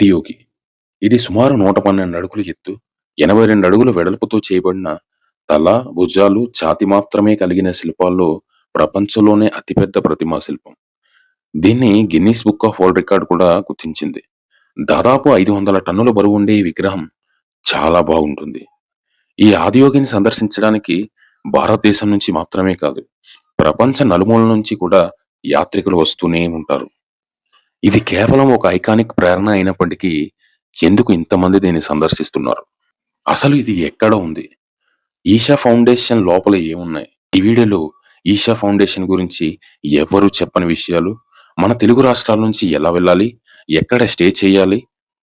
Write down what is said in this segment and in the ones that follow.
ఆదియోగి ఇది సుమారు నూట పన్నెండు అడుగుల ఎత్తు ఎనభై రెండు అడుగుల వెడల్పుతో చేయబడిన తల భుజాలు ఛాతి మాత్రమే కలిగిన శిల్పాల్లో ప్రపంచంలోనే అతిపెద్ద ప్రతిమా శిల్పం. దీన్ని Guinness book of world record కూడా గుర్తించింది. దాదాపు ఐదు వందల టన్నుల బరువు ఉండే ఈ విగ్రహం చాలా బాగుంటుంది. ఈ ఆదియోగిని సందర్శించడానికి భారతదేశం నుంచి మాత్రమే కాదు ప్రపంచ నలుమూల నుంచి కూడా యాత్రికులు వస్తూనే ఉంటారు. ఇది కేవలం ఒక ఐకానిక్ ప్రేరణ అయినప్పటికీ ఎందుకు ఇంతమంది దీన్ని సందర్శిస్తున్నారు? అసలు ఇది ఎక్కడ ఉంది? ఈషా ఫౌండేషన్ లోపల ఏమున్నాయి? ఈ వీడియోలో ఈషా ఫౌండేషన్ గురించి ఎవరు చెప్పని విషయాలు మన తెలుగు రాష్ట్రాల నుంచి ఎలా వెళ్ళాలి ఎక్కడ స్టే చేయాలి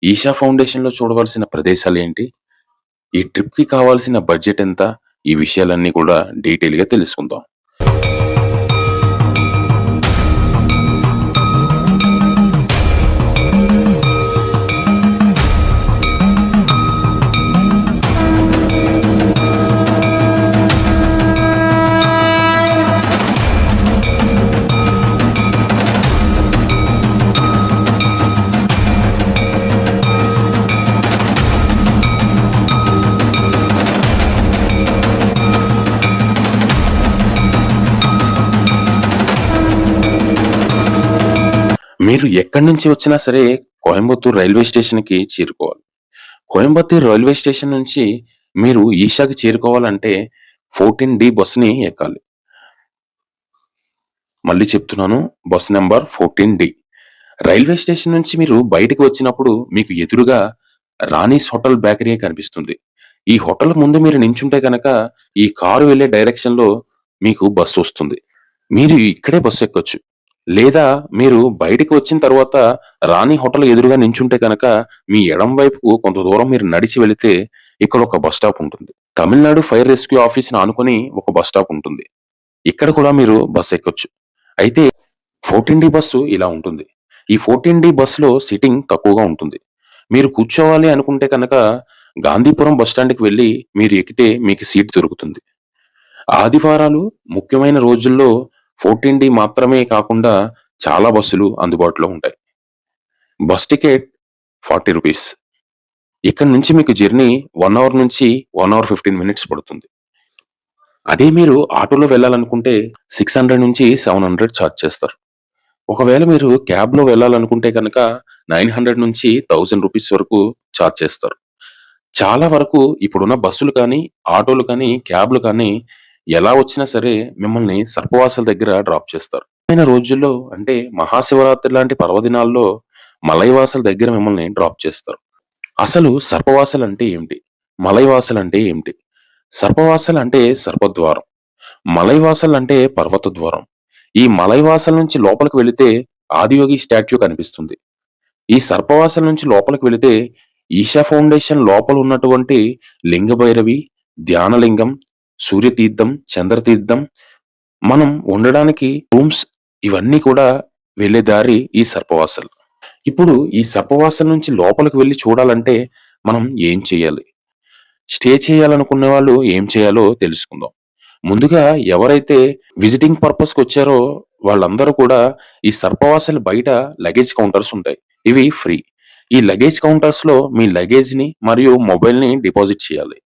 ఈషా ఫౌండేషన్లో చూడవలసిన ప్రదేశాలు ఏంటి ఈ ట్రిప్కి కావాల్సిన బడ్జెట్ ఎంత ఈ విషయాలన్నీ కూడా డీటెయిల్గా తెలుసుకుందాం. మీరు ఎక్కడి నుంచి వచ్చినా సరే కోయంబత్తూర్ రైల్వే స్టేషన్కి చేరుకోవాలి. కోయంబత్తూర్ రైల్వే స్టేషన్ నుంచి మీరు ఈషాకి చేరుకోవాలంటే ఫోర్టీన్ డి బస్సుని ఎక్కాలి. మళ్ళీ చెప్తున్నాను bus number fourteen D. Railway station నుంచి మీరు బయటకు వచ్చినప్పుడు మీకు ఎదురుగా రాణీస్ హోటల్ బేకరీ కనిపిస్తుంది. ఈ హోటల్ ముందు మీరు నించుంటే కనుక ఈ కారు వెళ్ళే డైరెక్షన్లో మీకు బస్సు వస్తుంది. మీరు ఇక్కడే బస్సు ఎక్కొచ్చు. లేదా మీరు బయటికి వచ్చిన తర్వాత రాణి హోటల్ ఎదురుగా నించుంటే కనుక మీ ఎడం వైపుకు కొంత దూరం మీరు నడిచి వెళితే ఇక్కడ ఒక బస్ స్టాప్ ఉంటుంది. తమిళనాడు ఫైర్ రెస్క్యూ ఆఫీస్ ఆనుకొని ఒక బస్ స్టాప్ ఉంటుంది. ఇక్కడ కూడా మీరు బస్ ఎక్కొచ్చు. అయితే ఫోర్టీన్ డి బస్సు ఇలా ఉంటుంది. ఈ ఫోర్టీన్ డి బస్సులో సిట్టింగ్ తక్కువగా ఉంటుంది. మీరు కూర్చోవాలి అనుకుంటే కనుక గాంధీపురం బస్ స్టాండ్కి వెళ్ళి మీరు ఎక్కితే మీకు సీట్ దొరుకుతుంది. ఆదివారాలు ముఖ్యమైన రోజుల్లో ఫోర్టీన్ డి మాత్రమే కాకుండా చాలా బస్సులు అందుబాటులో ఉంటాయి. Bus ticket forty rupees. ఇక్కడ నుంచి మీకు జర్నీ వన్ అవర్ నుంచి వన్ అవర్ ఫిఫ్టీన్ మినిట్స్ పడుతుంది. అదే మీరు ఆటోలో వెళ్ళాలనుకుంటే సిక్స్ హండ్రెడ్ నుంచి సెవెన్ హండ్రెడ్ ఛార్జ్ చేస్తారు. ఒకవేళ మీరు క్యాబ్లో వెళ్ళాలనుకుంటే కనుక నైన్ హండ్రెడ్ నుంచి థౌజండ్ రూపీస్ వరకు ఛార్జ్ చేస్తారు. చాలా వరకు ఇప్పుడున్న బస్సులు కానీ ఆటోలు కానీ క్యాబ్లు కానీ ఎలా వచ్చినా సరే మిమ్మల్ని సర్పవాసుల దగ్గర డ్రాప్ చేస్తారు. అయిన రోజుల్లో అంటే మహాశివరాత్రి లాంటి పర్వదినాల్లో మలైవాసుల దగ్గర మిమ్మల్ని డ్రాప్ చేస్తారు. అసలు సర్పవాసలు అంటే ఏమిటి? మలైవాసలు అంటే ఏమిటి? సర్పవాసలు అంటే సర్పద్వారం. మలైవాసలు అంటే పర్వత ద్వారం ఈ మలైవాసల నుంచి లోపలికి వెళితే ఆదియోగి స్టాట్యూ కనిపిస్తుంది. ఈ సర్పవాసల నుంచి లోపలికి వెళితే ఈషా ఫౌండేషన్ లోపల ఉన్నటువంటి లింగభైరవి ధ్యానలింగం సూర్యతీర్థం చంద్రతీర్థం. మనం ఉండడానికి రూమ్స్ ఇవన్నీ కూడా వెళ్ళే దారి ఈ సర్పవాసలు. ఇప్పుడు ఈ సర్పవాసల నుంచి లోపలికి వెళ్ళి చూడాలంటే మనం ఏం చేయాలి? స్టే చేయాలనుకునే వాళ్ళు ఏం చేయాలో తెలుసుకుందాం. ముందుగా ఎవరైతే విజిటింగ్ పర్పస్కి వచ్చారో వాళ్ళందరూ కూడా ఈ సర్పవాసల బయట లగేజ్ కౌంటర్స్ ఉంటాయి. ఇవి ఫ్రీ. ఈ లగేజ్ కౌంటర్స్లో మీ లగేజ్ని మరియు మొబైల్ని డిపాజిట్ చేయాలి.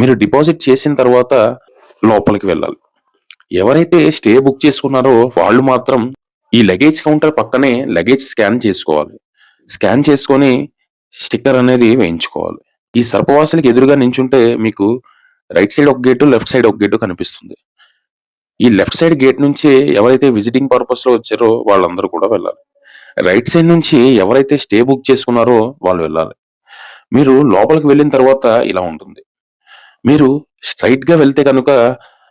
మీరు డిపాజిట్ చేసిన తర్వాత లోపలికి వెళ్ళాలి. ఎవరైతే స్టే బుక్ చేసుకున్నారో వాళ్ళు మాత్రం ఈ లగేజ్ కౌంటర్ పక్కనే లగేజ్ స్కాన్ చేసుకోవాలి. స్కాన్ చేసుకొని స్టిక్కర్ అనేది వేయించుకోవాలి. ఈ సర్పవాసులకి ఎదురుగా నించుంటే మీకు రైట్ సైడ్ ఒక గేటు లెఫ్ట్ సైడ్ ఒక గేటు కనిపిస్తుంది. ఈ లెఫ్ట్ సైడ్ గేట్ నుంచి ఎవరైతే విజిటింగ్ పర్పస్లో వచ్చారో వాళ్ళందరూ కూడా వెళ్ళాలి. రైట్ సైడ్ నుంచి ఎవరైతే స్టే బుక్ చేసుకున్నారో వాళ్ళు వెళ్ళాలి. మీరు లోపలికి వెళ్ళిన తర్వాత ఇలా ఉంటుంది. మీరు స్ట్రైట్గా వెళ్తే కనుక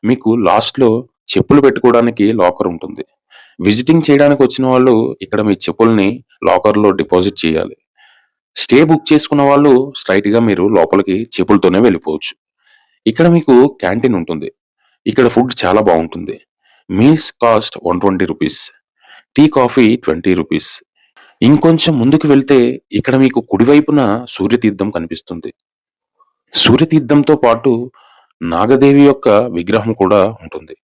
మీకు లాస్ట్లో చెప్పులు పెట్టుకోవడానికి లాకర్ ఉంటుంది. విజిటింగ్ చేయడానికి వచ్చిన వాళ్ళు ఇక్కడ మీ చెప్పుల్ని లాకర్లో డిపాజిట్ చేయాలి. స్టే బుక్ చేసుకున్న వాళ్ళు స్ట్రైట్గా మీరు లోపలికి చెప్పులతోనే వెళ్ళిపోవచ్చు. ఇక్కడ మీకు క్యాంటీన్ ఉంటుంది. ఇక్కడ ఫుడ్ చాలా బాగుంటుంది. Meals cost one twenty rupees tea coffee twenty rupees ఇంకొంచెం ముందుకు వెళ్తే ఇక్కడ మీకు కుడివైపున సూర్యతీర్థం కనిపిస్తుంది. సూర్యతీర్థంతో పాటు నాగదేవి యొక్క విగ్రహం కూడా ఉంటుంది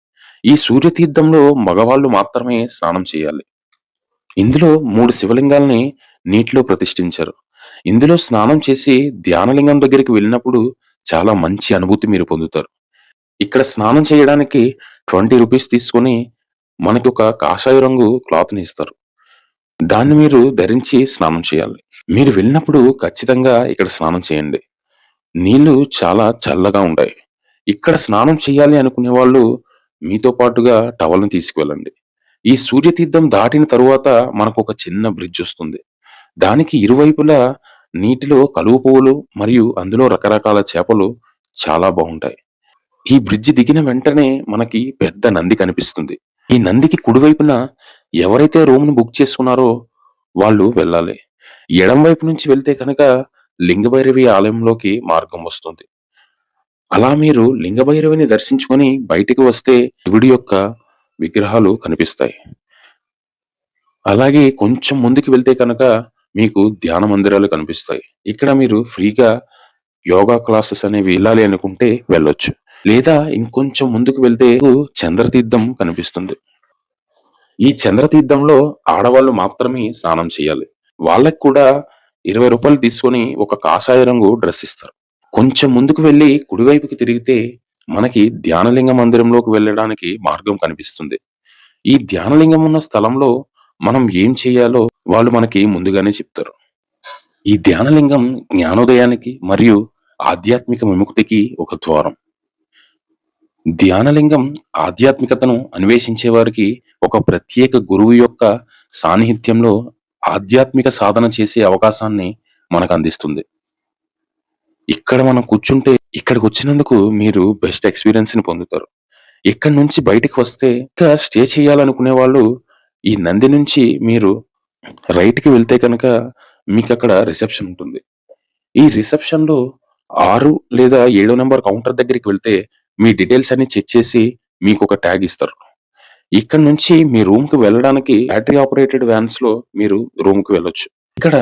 ఈ సూర్యతీర్థంలో మగవాళ్ళు మాత్రమే స్నానం చేయాలి ఇందులో మూడు శివలింగాల్ని నీటిలో ప్రతిష్ఠించారు. ఇందులో స్నానం చేసి ధ్యానలింగం దగ్గరికి వెళ్ళినప్పుడు చాలా మంచి అనుభూతి మీరు పొందుతారు. ఇక్కడ స్నానం చేయడానికి 20 రూపీస్ తీసుకొని మనకొక కాషాయ రంగు క్లాత్‌ని ఇస్తారు. దాన్ని మీరు ధరించి స్నానం చేయాలి. మీరు వెళ్ళినప్పుడు ఖచ్చితంగా ఇక్కడ స్నానం చేయండి. నీళ్ళు చాలా చల్లగా ఉంటాయి. ఇక్కడ స్నానం చేయాలి అనుకునే వాళ్ళు మీతో పాటుగా టవల్‌ని తీసుకువెళ్ళండి. ఈ సూర్యతీర్థం దాటిన తరువాత మనకొక చిన్న బ్రిడ్జ్ వస్తుంది. దానికి ఇరువైపులా నీటిలో కలువ పువ్వులు మరియు అందులో రకరకాల చేపలు చాలా బాగుంటాయి. ఈ బ్రిడ్జ్ దిగిన వెంటనే మనకి పెద్ద నంది కనిపిస్తుంది. ఈ నందికి కుడివైపున ఎవరైతే రూమ్‌ని బుక్ చేసుకున్నారో వాళ్ళు వెళ్ళాలి. ఎడం వైపు నుంచి వెళ్తే కనుక లింగభైరవి ఆలయంలోకి మార్గం వస్తుంది. అలా మీరు లింగభైరవిని దర్శించుకొని బయటికి వస్తే శివుడి యొక్క విగ్రహాలు కనిపిస్తాయి. అలాగే కొంచెం ముందుకు వెళ్తే కనుక మీకు ధ్యాన మందిరాలు కనిపిస్తాయి. ఇక్కడ మీరు ఫ్రీగా యోగా క్లాసెస్ అనేవి వెళ్ళాలి అనుకుంటే వెళ్ళొచ్చు. లేదా ఇంకొంచెం ముందుకు వెళ్తే చంద్రతీర్థం కనిపిస్తుంది. ఈ చంద్రతీర్థంలో ఆడవాళ్ళు మాత్రమే స్నానం చేయాలి. వాళ్ళకి కూడా ఇరవై రూపాయలు తీసుకొని ఒక కాషాయ రంగు డ్రెస్ ఇస్తారు. కొంచెం ముందుకు వెళ్ళి కుడివైపుకి తిరిగితే మనకి ధ్యానలింగ మందిరంలోకి వెళ్ళడానికి మార్గం కనిపిస్తుంది. ఈ ధ్యానలింగం ఉన్న స్థలంలో మనం ఏం చేయాలో వాళ్ళు మనకి ముందుగానే చెప్తారు. ఈ ధ్యానలింగం జ్ఞానోదయానికి మరియు ఆధ్యాత్మిక విముక్తికి ఒక ద్వారం. ధ్యానలింగం ఆధ్యాత్మికతను అన్వేషించే వారికి ఒక ప్రత్యేక గురువు యొక్క సాన్నిహిత్యంలో ఆధ్యాత్మిక సాధన చేసే అవకాశాన్ని మనకు అందిస్తుంది ఇక్కడ మనం కూర్చుంటే ఇక్కడికొచ్చినందుకు మీరు బెస్ట్ ఎక్స్‌పీరియన్స్‌ని పొందుతారు. ఇక్కడ నుంచి బయటికి వస్తే ఇంకా స్టే చేయాలనుకునే వాళ్ళు ఈ నంది నుంచి మీరు రైట్‌కి వెళ్తే కనుక మీకు అక్కడ రిసెప్షన్ ఉంటుంది. ఈ రిసెప్షన్‌లో ఆరు లేదా ఏడో నెంబర్ కౌంటర్ దగ్గరికి వెళ్తే మీ డీటెయిల్స్ అన్ని చెక్ చేసి మీకు ఒక ట్యాగ్ ఇస్తారు. ఇక్కడ నుంచి మీ రూమ్కి వెళ్ళడానికి బ్యాటరీ ఆపరేటెడ్ వ్యాన్స్లో మీరు రూమ్కి వెళ్ళొచ్చు. ఇక్కడ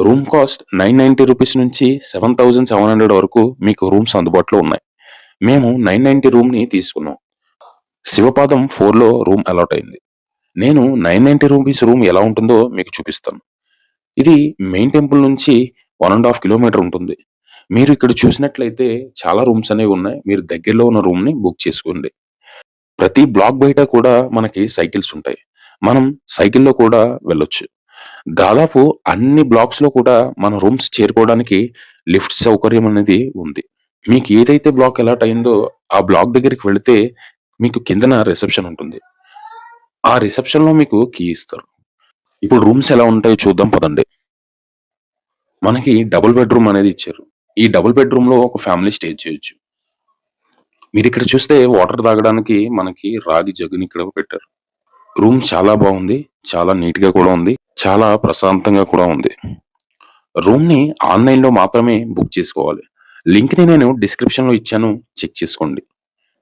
రూమ్ కాస్ట్ 990 రూపీస్ నుంచి 7700 వరకు మీకు రూమ్స్ అందుబాటులో ఉన్నాయి. మేము 990 రూమ్‌ని తీసుకున్నాం. శివపాదం ఫోర్లో రూమ్ అలాట్ అయింది. నేను 990 రూపీస్ రూమ్ ఎలా ఉంటుందో మీకు చూపిస్తాను. ఇది మెయిన్ టెంపుల్ నుంచి వన్ అండ్ హాఫ్ కిలోమీటర్ ఉంటుంది. మీరు ఇక్కడ చూసినట్లయితే చాలా రూమ్స్ అనేవి ఉన్నాయి. మీరు దగ్గరలో ఉన్న రూమ్‌ని బుక్ చేసుకోండి. ప్రతి బ్లాక్ బయట కూడా మనకి సైకిల్స్ ఉంటాయి. మనం సైకిల్‌లో కూడా వెళ్ళొచ్చు. దాదాపు అన్ని బ్లాక్స్‌లో కూడా మన రూమ్స్ చేరుకోవడానికి లిఫ్ట్ సౌకర్యం అనేది ఉంది. మీకు ఏదైతే బ్లాక్ అలాట్ అయిందో ఆ బ్లాక్ దగ్గరికి వెళితే మీకు కిందన రిసెప్షన్ ఉంటుంది. ఆ రిసెప్షన్‌లో మీకు కీ ఇస్తారు. ఇప్పుడు రూమ్స్ ఎలా ఉంటాయో చూద్దాం పదండి. మనకి డబుల్ బెడ్‌రూమ్ అనేది ఇచ్చారు. ఈ డబుల్ బెడ్‌రూమ్‌లో ఒక ఫ్యామిలీ స్టే చేయొచ్చు. మీరిక్కడ చూస్తే వాటర్ తాగడానికి మనకి రాగి జగ్గుని ఇక్కడ పెట్టారు. రూమ్ చాలా బాగుంది. చాలా నీట్‌గా కూడా ఉంది. చాలా ప్రశాంతంగా కూడా ఉంది. రూమ్‌ని ఆన్‌లైన్‌లో మాత్రమే బుక్ చేసుకోవాలి. లింక్‌ని నేను డిస్క్రిప్షన్‌లో ఇచ్చాను. చెక్ చేసుకోండి.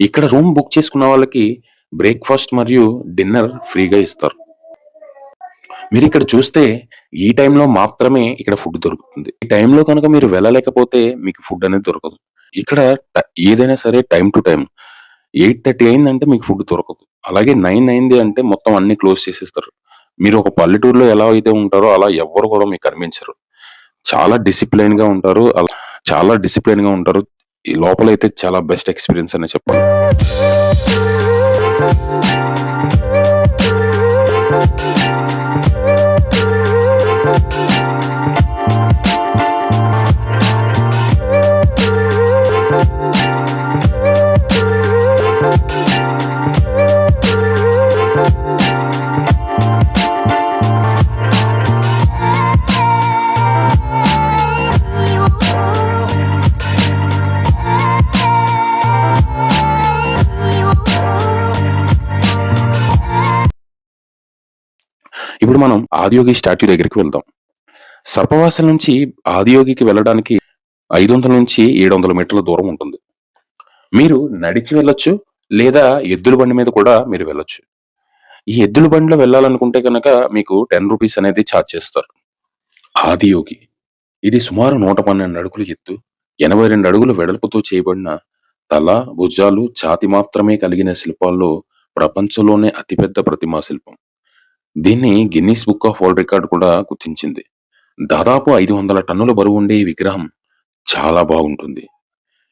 ఇక్కడ రూమ్ బుక్ చేసుకున్న వాళ్ళకి బ్రేక్‌ఫాస్ట్ మరియు డిన్నర్ ఫ్రీగా ఇస్తారు. మీరు ఇక్కడ చూస్తే ఈ టైంలో మాత్రమే ఇక్కడ ఫుడ్ దొరుకుతుంది. ఈ టైంలో కనుక మీరు వెళ్ళలేకపోతే మీకు ఫుడ్ అనేది దొరకదు. ఇక్కడ ఏదైనా సరే time to time eight thirty అయిందంటే మీకు ఫుడ్ దొరకదు. అలాగే నైన్ అయింది అంటే మొత్తం అన్ని క్లోజ్ చేసేస్తారు. మీరు ఒక పల్లెటూరులో ఎలా అయితే ఉంటారో అలా ఎవ్వరు కూడా మీకు కనిపించరు. చాలా డిసిప్లైన్‌గా ఉంటారు. అలా చాలా డిసిప్లైన్‌గా ఉంటారు. ఈ లోపలైతే చాలా బెస్ట్ ఎక్స్‌పీరియన్స్ అనే చెప్పాలి. ఇప్పుడు మనం ఆదియోగి స్టాట్యూ దగ్గరికి వెళ్దాం. సర్పవాసల నుంచి ఆదియోగికి వెళ్ళడానికి 500 నుంచి 700 మీటర్ల దూరం ఉంటుంది. మీరు నడిచి వెళ్ళొచ్చు. లేదా ఎద్దుల బండి మీద కూడా మీరు వెళ్ళొచ్చు. ఈ ఎద్దుల బండిలో వెళ్ళాలనుకుంటే కనుక మీకు టెన్ రూపీస్ అనేది ఛార్జ్ చేస్తారు. ఆదియోగి. ఇది సుమారు 112 అడుగుల ఎత్తు, ఎనభై రెండు అడుగులు వెడల్పుతో చేయబడిన తల, భుజాలు, ఛాతి మాత్రమే కలిగిన శిల్పాల్లో ప్రపంచంలోనే అతిపెద్ద ప్రతిమా శిల్పం. దీన్ని Guinness book of world record కూడా గుర్తించింది. దాదాపు 500 టన్నుల బరువుండే ఈ విగ్రహం చాలా బాగుంటుంది.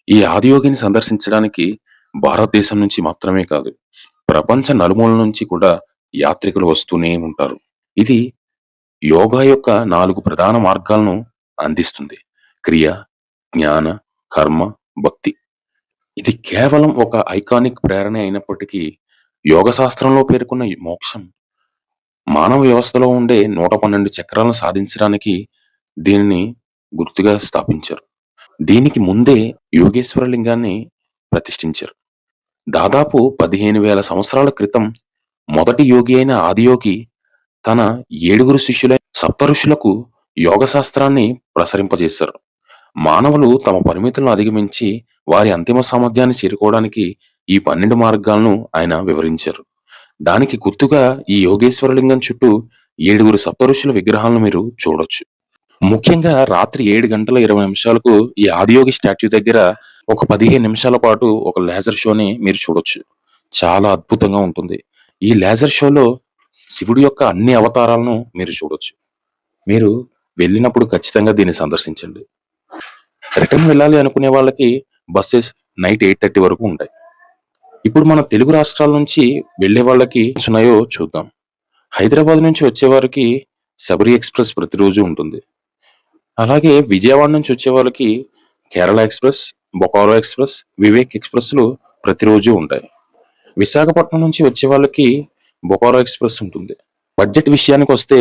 ఈ ఆదియోగిని సందర్శించడానికి భారతదేశం నుంచి మాత్రమే కాదు, ప్రపంచ నలుమూల నుంచి కూడా యాత్రికులు వస్తూనే ఉంటారు. ఇది యోగా యొక్క నాలుగు ప్రధాన మార్గాలను అందిస్తుంది. క్రియ, జ్ఞాన, కర్మ, భక్తి. ఇది కేవలం ఒక ఐకానిక్ ప్రేరణ అయినప్పటికీ, యోగ శాస్త్రంలో పేర్కొన్న మోక్షం మానవ వ్యవస్థలో ఉండే 112 చక్రాలను సాధించడానికి దీనిని గుర్తుగా స్థాపించారు. దీనికి ముందే యోగేశ్వర లింగాన్ని ప్రతిష్ఠించారు. దాదాపు 15,000 సంవత్సరాల క్రితం మొదటి యోగి అయిన ఆదియోగి తన ఏడుగురు శిష్యులైన సప్తఋషులకు యోగ శాస్త్రాన్ని ప్రసరింపజేశారు. మానవులు తమ పరిమితులను అధిగమించి వారి అంతిమ సామర్థ్యాన్ని చేరుకోవడానికి ఈ 12 మార్గాలను ఆయన వివరించారు. దానికి గుర్తుగా ఈ యోగేశ్వరలింగం చుట్టూ ఏడుగురు సప్తఋషుల విగ్రహాలను మీరు చూడొచ్చు. ముఖ్యంగా రాత్రి ఏడు గంటల 20 నిమిషాలకు ఈ ఆదియోగి స్టాట్యూ దగ్గర ఒక 15 నిమిషాల పాటు ఒక లేజర్ షోని మీరు చూడొచ్చు. చాలా అద్భుతంగా ఉంటుంది. ఈ లేజర్ షోలో శివుడి యొక్క అన్ని అవతారాలను మీరు చూడొచ్చు. మీరు వెళ్ళినప్పుడు ఖచ్చితంగా దీన్ని సందర్శించండి. రిటర్న్ వెళ్ళాలి అనుకునే వాళ్ళకి బస్సెస్ నైట్ 8:30 వరకు ఉంటాయి. ఇప్పుడు మన తెలుగు రాష్ట్రాల నుంచి వెళ్ళే వాళ్ళకి ఉన్నాయో చూద్దాం. హైదరాబాద్ నుంచి వచ్చేవారికి శబరి ఎక్స్ప్రెస్ ప్రతిరోజు ఉంటుంది. అలాగే విజయవాడ నుంచి వచ్చే వాళ్ళకి కేరళ ఎక్స్ప్రెస్ బొకారో ఎక్స్ప్రెస్ వివేక్ ఎక్స్ప్రెస్లు ప్రతిరోజు ఉంటాయి. విశాఖపట్నం నుంచి వచ్చే వాళ్ళకి బొకారో ఎక్స్ప్రెస్ ఉంటుంది. బడ్జెట్ విషయానికి వస్తే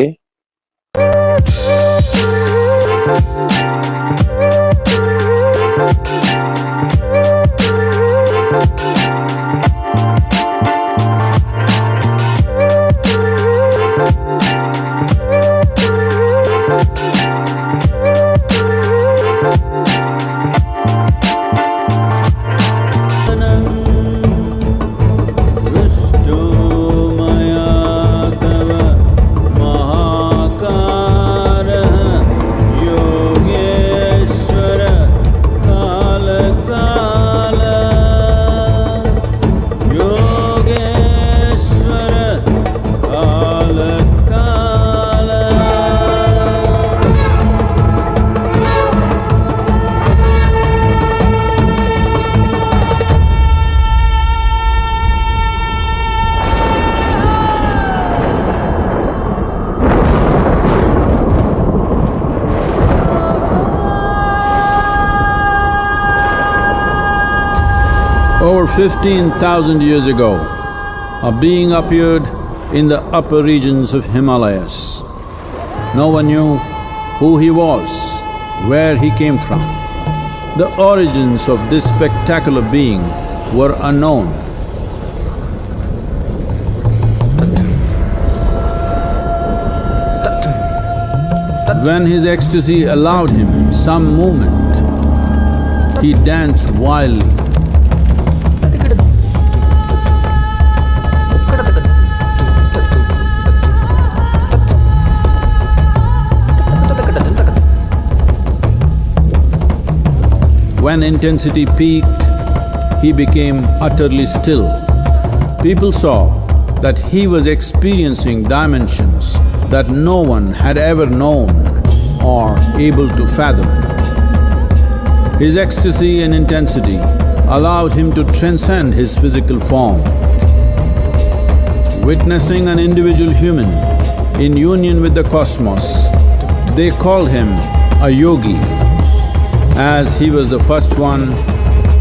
15,000 years ago, a being appeared in the upper regions of Himalayas. No one knew who he was, where he came from. The origins of this spectacular being were unknown. When his ecstasy allowed him some movement, he danced wildly. When intensity peaked, he became utterly still. People saw that he was experiencing dimensions that no one had ever known or able to fathom. His ecstasy and intensity allowed him to transcend his physical form. Witnessing an individual human in union with the cosmos, they called him a yogi, as he was the first one,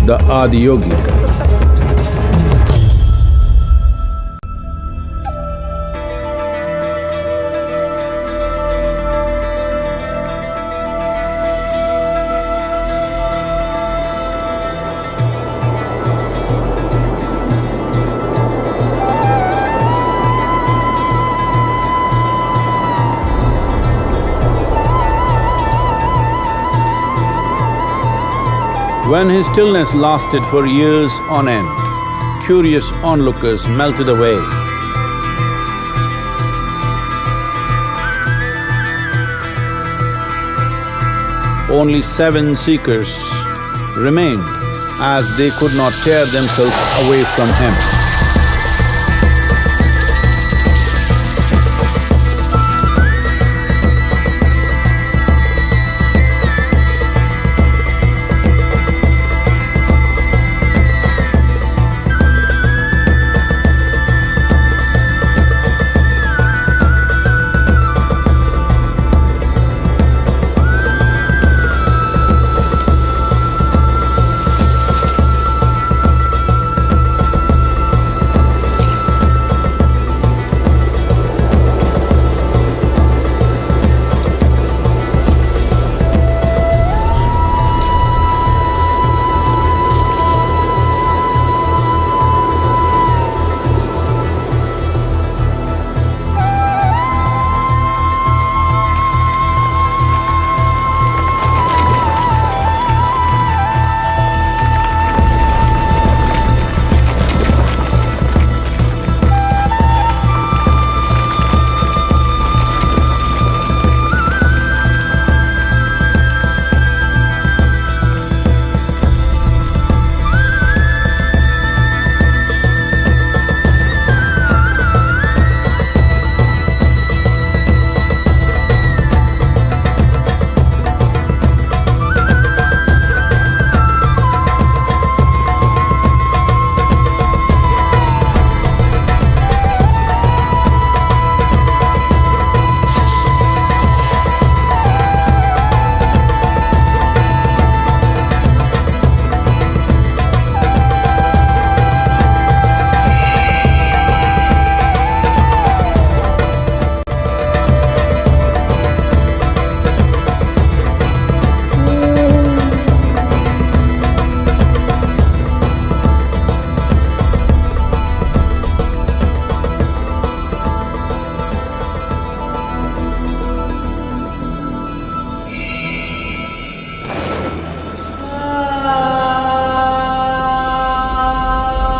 the Adi When his stillness lasted for years on end, curious onlookers melted away. Only seven seekers remained as they could not tear themselves away from him.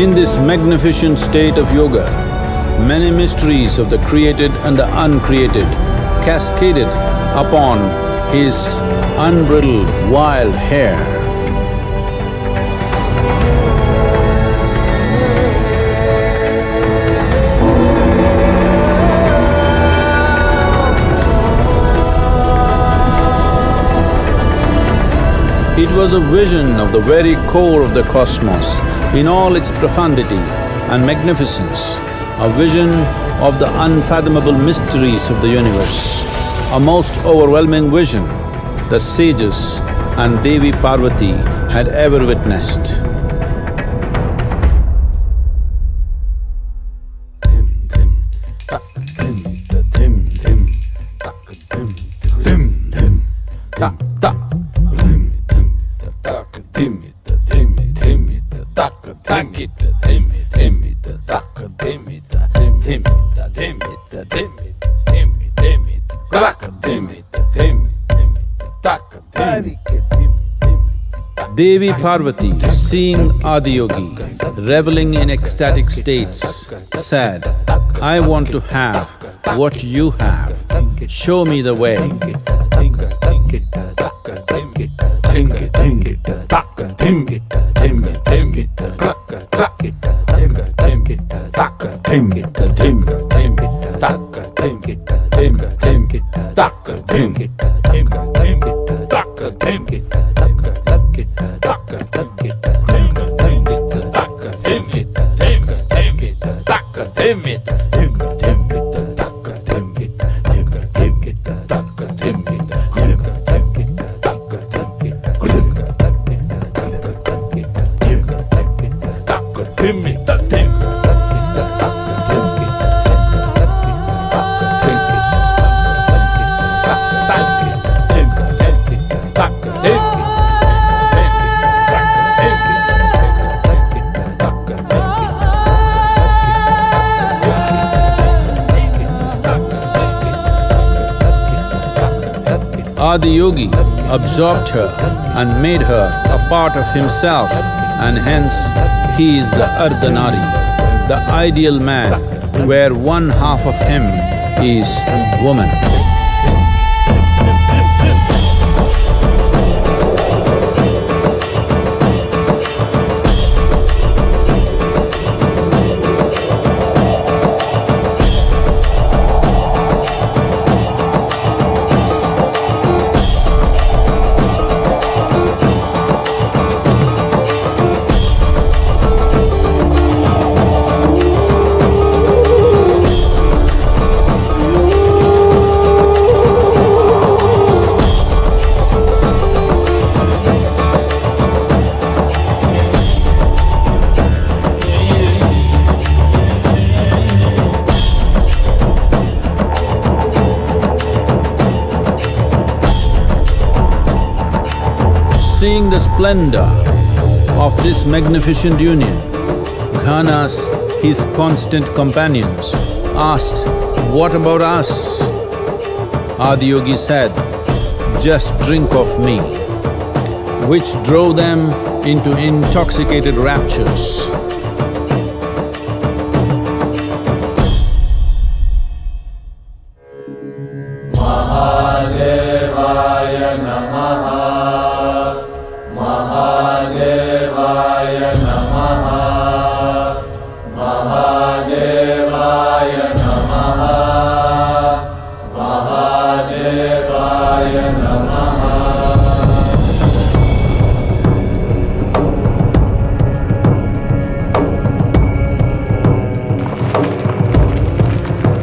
In this magnificent state of yoga, many mysteries of the created and the uncreated cascaded upon his unbridled wild hair. It was a vision of the very core of the cosmos in all its profundity and magnificence, a vision of the unfathomable mysteries of the universe, a most overwhelming vision the sages and Devi Parvati had ever witnessed taca, demita, demita, demita, taca, demita, demita, demita, demita, demita, demita, placa, demita, demita, demita, taca. Devi Parvati, seeing Adiyogi, reveling in ecstatic states, said, I want to have what you have. Show me the way. envidia. Adiyogi absorbed her and made her a part of himself and hence he is the Ardhanari, the ideal man where one half of him is woman. Seeing the splendor of this magnificent union, Ghanas, his constant companions, asked, What about us? Adiyogi said, Just drink of me, which drove them into intoxicated raptures.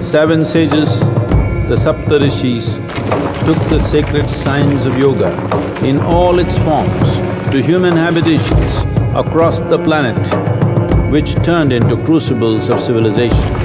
Seven sages, the Saptarishis, took the sacred science of yoga in all its forms to human habitations across the planet, which turned into crucibles of civilization.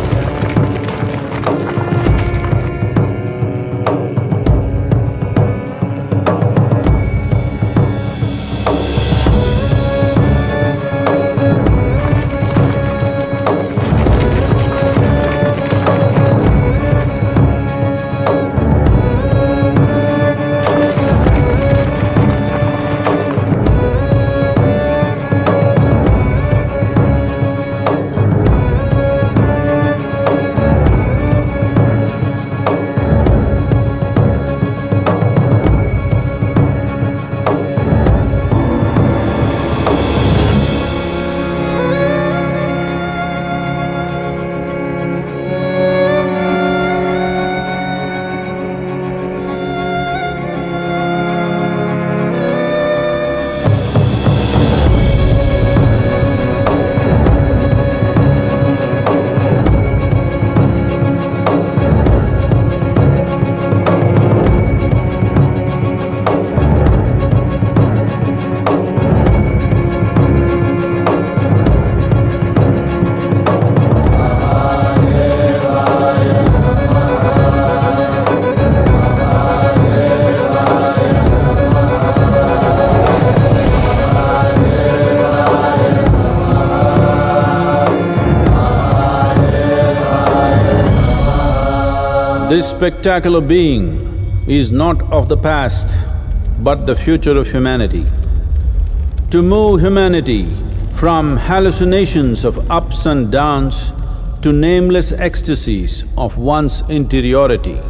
This spectacular being is not of the past, but the future of humanity. To move humanity from hallucinations of ups and downs to nameless ecstasies of one's interiority.